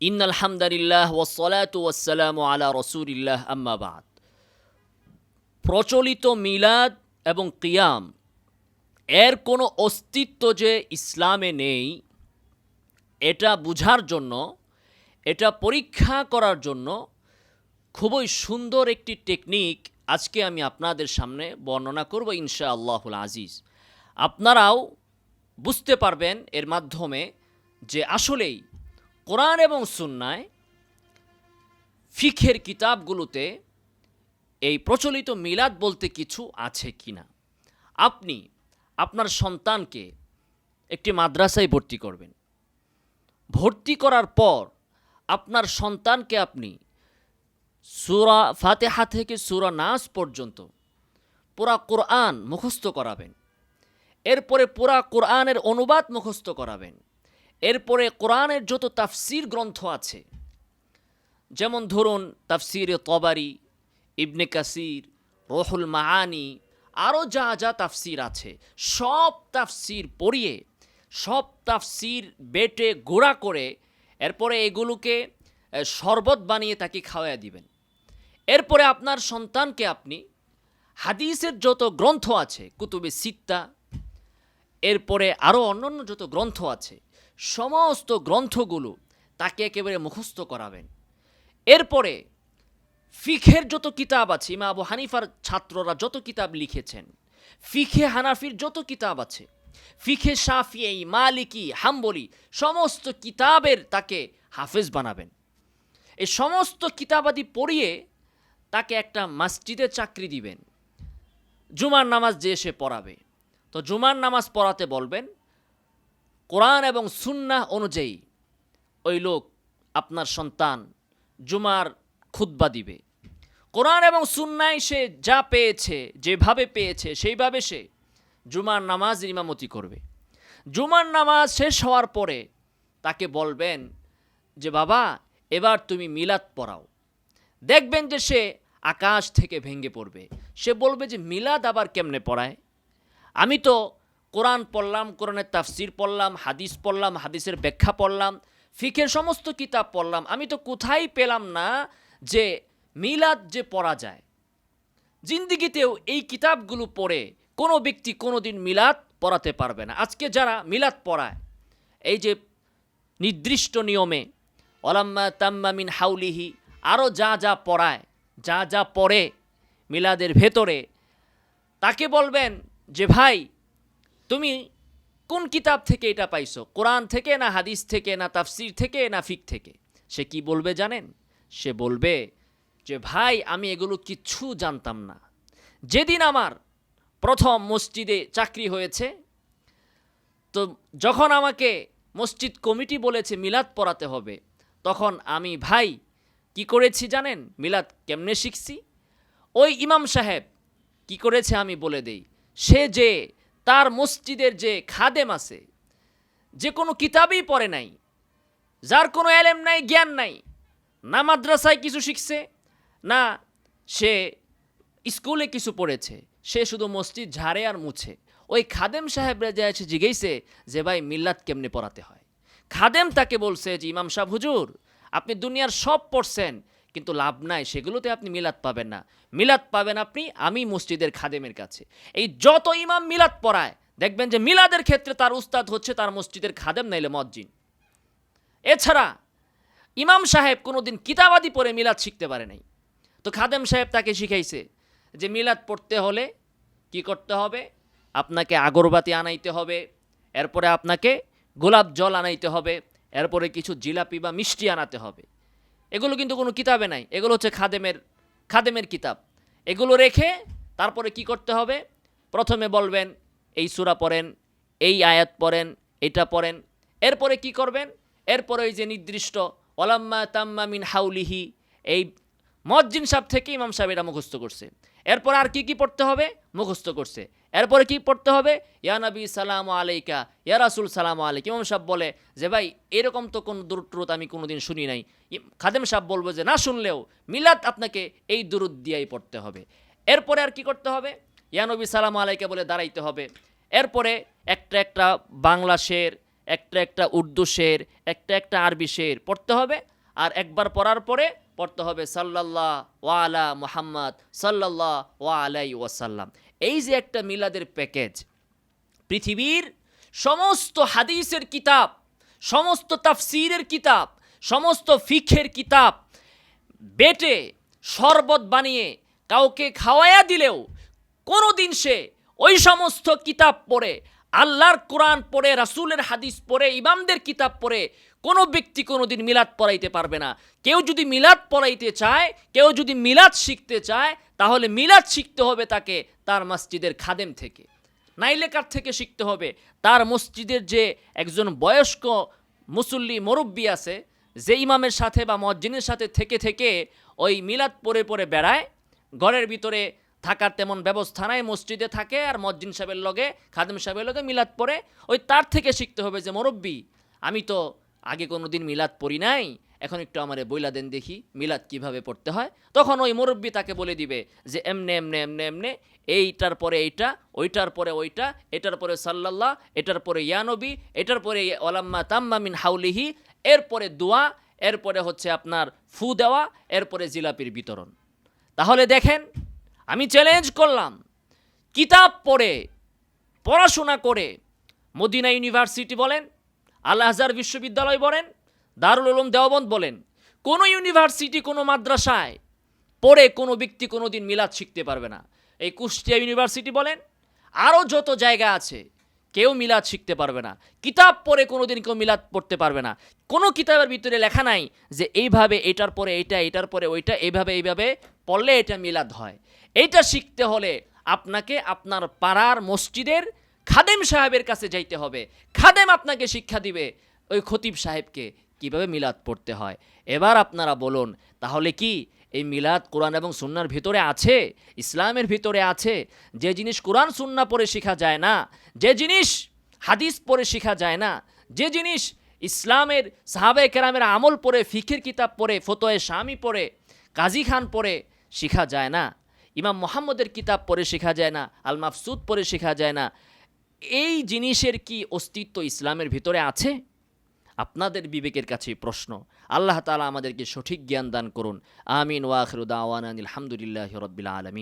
In আলহামদুলিল্লাহ ওসলাত ওয়াসালাম আলা রসুলিল্লাহ আম্মাবাদ প্রচলিত মিলাদ এবং কিয়াম, এর কোনো অস্তিত্ব যে ইসলামে নেই, এটা বুঝার জন্য, এটা পরীক্ষা করার জন্য খুবই সুন্দর একটি টেকনিক আজকে আমি আপনাদের সামনে বর্ণনা করব ইনশা আল্লাহুল আজিজ। আপনারাও বুঝতে পারবেন এর মাধ্যমে যে আসলেই কোরআন এবং সুন্নায় ফিখের কিতাবগুলোতে এই প্রচলিত মিলাদ বলতে কিছু আছে কি না আপনি আপনার সন্তানকে একটি মাদ্রাসায় ভর্তি করবেন। ভর্তি করার পর আপনার সন্তানকে আপনি সুরা ফাতেহা থেকে সুরা নাস পর্যন্ত পুরা কোরআন মুখস্থ করাবেন। এরপরে পুরা কোরআনের অনুবাদ মুখস্থ করাবেন। এরপরে কোরআনের যত তাফসির গ্রন্থ আছে, যেমন ধরুন তাফসির তবারি, ইবনে কাসির, রহুল মাহানি আরও যা যা তাফসির আছে, সব তাফসির পড়িয়ে, সব তাফসির বেটে গোড়া করে, এরপরে এগুলোকে শরবত বানিয়ে তাকে খাওয়াইয়া দিবেন। এরপরে আপনার সন্তানকে আপনি, হাদিসের যত গ্রন্থ আছে, কুতুবে সিত্তা এরপরে আরও অন্যান্য যত গ্রন্থ আছে, সমস্ত গ্রন্থগুলো তাকে একেবারে মুখস্থ করাবেন। এরপরে ফিখের যত কিতাব আছে ইমা আবু হানিফার ছাত্ররা যত কিতাব লিখেছেন, ফিখে হানাফির যত কিতাব আছে, ফিখে শাফিয়াই মালিকি, হাম্বলি, সমস্ত কিতাবের তাকে হাফেজ বানাবেন। এই সমস্ত কিতাবাদি পড়িয়ে তাকে একটা মসজিদে চাকরি দিবেন, জুমার নামাজ যে সে পড়াবে। তো জুমার নামাজ পড়াতে বলবেন, কোরআন এবং সুন্নাহ অনুযায়ী ওই লোক আপনার সন্তান জুমার খুতবা দিবে। কোরআন এবং সুন্নায় সে যা পেয়েছে, যেভাবে পেয়েছে, সেইভাবে সে জুমার নামাজ ইমামতি করবে। জুমার নামাজ শেষ হওয়ার পরে তাকে বলবেন যে, বাবা, এবার তুমি মিলাদ পড়াও। দেখবেন যে সে আকাশ থেকে ভেঙে পড়বে। সে বলবে যে, মিলাদ আবার কেমনে পড়ায়? আমি তো কোরআন পড়লাম, কোরআনের তাফসির পড়লাম, হাদিস পড়লাম, হাদিসের ব্যাখ্যা পড়লাম, ফিকের সমস্ত কিতাব পড়লাম। আমি তো কোথায় পেলাম না যে মিলাদ যে পড়া যায়। জিন্দিগিতেও এই কিতাবগুলো পড়ে কোনো ব্যক্তি কোনো দিন মিলাদ পড়াতে পারবে না। আজকে যারা মিলাদ পড়ায়, এই যে নির্দিষ্ট নিয়মে অলাম্মা তাম্মা মিন হাউলিহি আরও যা যা পড়ায়, যা যা পড়ে মিলাদের ভেতরে, তাকে বলবেন যে ভাই, তুমি কোন কিতাব থেকে এটা পাইছো? কোরআন থেকে না হাদিস থেকে, না তাফসির থেকে, না ফিক থেকে? সে কি বলবে জানেন? সে বলবে যে, ভাই, আমি এগুলো কিচ্ছু জানতাম না। যেদিন আমার প্রথম মসজিদে চাকরি হয়েছে, তো যখন আমাকে মসজিদ কমিটি বলেছে মিলাদ পড়াতে হবে, তখন আমি, ভাই, কি করেছি জানেন? মিলাদ কেমনে শিখছি? ওই ইমাম সাহেব, কি করেছে আমি বলে দেই। সে যে তার মসজিদের যে খাদেম আছে, যে কোনো কিতাবই পড়ে নাই, যার কোনো এলেম নাই, জ্ঞান নাই, না মাদ্রাসায় কিছু শিখছে, না সে স্কুলে কিছু পড়েছে, সে শুধু মসজিদ ঝাড়ে আর মুছে। ওই খাদেম সাহেবরা যে এসে জিজ্ঞেসে যে ভাই মিল্লাত কেমনে পড়াতে হয়? খাদেম তাকে বলছে যে, ইমাম সাহেব, হুজুর, আপনি দুনিয়ার সব পড়ছেন কিন্তু লাভ নাই, সেগুলোতে আপনি মিলাদ পাবেন না। মিলাদ পাবেন আপনি, আমি মসজিদের খাদেমের কাছে। এই যত ইমাম মিলাদ পড়ায়, দেখবেন যে মিলাদের ক্ষেত্রে তার উস্তাদ হচ্ছে তার মসজিদের খাদেম নাইলে মজ্জিন এছাড়া, ইমাম সাহেব কোনোদিন কিতাবাদি পড়ে মিলাদ শিখতে পারে নাই। তো খাদেম সাহেব তাকে শিখাইছে যে মিলাদ পড়তে হলে কি করতে হবে? আপনাকে আগরবাতি আনাইতে হবে, এরপরে আপনাকে গোলাপ জল আনাইতে হবে, এরপরে কিছু জিলাপি বা মিষ্টি আনাতে হবে। এগুলো কিন্তু কোনো কিতাবে নাই। এগুলো হচ্ছে খাদেমের খাদেমের কিতাব। এগুলো রেখে তারপরে কি করতে হবে? প্রথমে বলবেন, এই সুরা পড়েন, এই আয়াত পড়েন, এটা পড়েন। এরপরে কি করবেন? এরপরে ওই যে নির্দিষ্ট ওলাম্মা তাম্মা মিন হাউলিহি, এই মজ্জিন সাহেব থেকে ইমাম সাহেব এটা মুখস্থ করছে। এরপর আর কি কি পড়তে হবে? মুখস্থ করছে। এরপরে কি পড়তে হবে? ইয়া নবী, সালাম আলাইকা। ইয়া রাসুল, সালাম আলাইক। ইমাম সাহেব বলে, যে ভাই, এরকম তো কোনো দুরুদ আমি কোনোদিন শুনি নাই। খাদেম সাহেব বলব যে, না শুনলেও মিলাদ আপনাকে এই দুরুদ দিয়াই পড়তে হবে। এরপরে আর কি করতে হবে? ইয়া নবী, সালাম আলাইকা বলে দাঁড়াইতে হবে। এরপরে একটা একটা বাংলা শের, একটা একটা উর্দু শের, একটা একটা আরবি শের পড়তে হবে। আর একবার পড়ার পরে পড়তে হবে সাল্লাল্লাহ ওয়ালা মুহাম্মদ সাল্লাল্লাহ ওয়া আলাই ওয়াসাল্লাম। এই যে একটা মিলাদের প্যাকেজ, পৃথিবীর সমস্ত হাদিসের কিতাব, সমস্ত তাফসিরের কিতাব, সমস্ত ফিখের কিতাব বেটে শরবত বানিয়ে কাউকে খাওয়ায়া দিলেও কোনো দিন সে ওই সমস্ত কিতাব পড়ে আল্লাহর কোরআন পড়ে, রাসূলের হাদিস পড়ে, ইমামদের কিতাব পড়ে, কোনো ব্যক্তি কোনো দিন মিলাদ পড়াইতে পারবে না। কেউ যদি মিলাদ পড়াইতে চায়, কেউ যদি মিলাদ শিখতে চায়, তাহলে মিলাদ শিখতে হবে তাকে তার মসজিদের খাদেম থেকে। নাইলেকার থেকে শিখতে হবে? তার মসজিদের যে একজন বয়স্ক মুসল্লি, মুরব্বী আছে, যে ইমামের সাথে বা মজ্জিনের সাথে থেকে থেকে ওই মিলাদ পরে পরে বেড়ায়, ঘরের ভিতরে থাকার তেমন ব্যবস্থা নাই, মসজিদে থাকে আর মজ্জিন সাহেবের লগে, খাদেম সাহেবের লগে মিলাদ পড়ে। ওই তার থেকে শিখতে হবে যে, মুরব্বী, আমি তো আগে কোনো দিন মিলাদ পড়ি নাই, এখন একটু আমারে বইলা দেন দেখি মিলাদ কীভাবে পড়তে হয়। তখন ওই মুরব্বী তাকে বলে দিবে যে, এমনে এমনে এমনে এমনে, এইটার পরে এইটা, ওইটার পরে ওইটা, এটার পরে সাল্লাল্লাহ, এটার পরে ইয়ানবী এটার পরে ওলাম্মা তাম্মা মিন হাউলিহি, এরপরে দোয়া, এরপরে হচ্ছে আপনার ফু দেওয়া, এরপরে জিলাপির বিতরণ। তাহলে দেখেন আমি চ্যালেঞ্জ করলাম। কিতাব পড়ে, পড়াশোনা করে, মদিনা ইউনিভার্সিটি বলেন, আল আজহার বিশ্ববিদ্যালয় বলেন, দারুল উলুম দেওবন্দ বলেন, কোনো ইউনিভার্সিটি, কোনো মাদ্রাসায় পড়ে কোনো ব্যক্তি কোনো দিন মিলাদ শিখতে পারবে না। এই কুষ্টিয়া ইউনিভার্সিটি বলেন, আরও যত জায়গা আছে, কেউ মিলাদ শিখতে পারবে না। কিতাব পড়ে কোনো দিন কেউ মিলাদ পড়তে পারবে না। কোনো কিতাবের ভিতরে লেখা নাই যে, এইভাবে এটার পরে এইটা, এটার পরে ওইটা, এইভাবে এইভাবে পড়লে এটা মিলাদ হয়। এইটা শিখতে হলে আপনাকে আপনার পাড়ার মসজিদের খাদেম সাহেবের কাছে যাইতে হবে। খাদেম আপনাকে শিক্ষা দিবে ওই খতিব সাহেবকে কীভাবে মিলাদ পড়তে হয়। এবার আপনারা বলুন, তাহলে কি এই মিলাদ কোরআন এবং সুন্নার ভিতরে আছে? ইসলামের ভিতরে আছে? যে জিনিস কোরআন, সুন্না পড়ে শেখা যায় না, যে জিনিস হাদিস পড়ে শেখা যায় না, যে জিনিস ইসলামের সাহাবে কেরামের আমল পড়ে, ফিখির কিতাব পড়ে, ফতোয়ে স্বামী পড়ে, কাজী খান পড়ে, শেখা যায় না। ইমাম মোহাম্মদের কিতাব পড়ে শেখা যায় না, আল মাফসুদ পড়ে শেখা যায় না। এই জিনিসের কি অস্তিত্ব ইসলামের ভিতরে আছে? আপনাদের বিবেকের কাছে প্রশ্ন। আল্লাহ তালা আমাদেরকে সঠিক জ্ঞান দান করুন। আমিন ওয়াখরুদ্দাওয়ান আলহামদুলিল্লাহ রবিল আলমিন।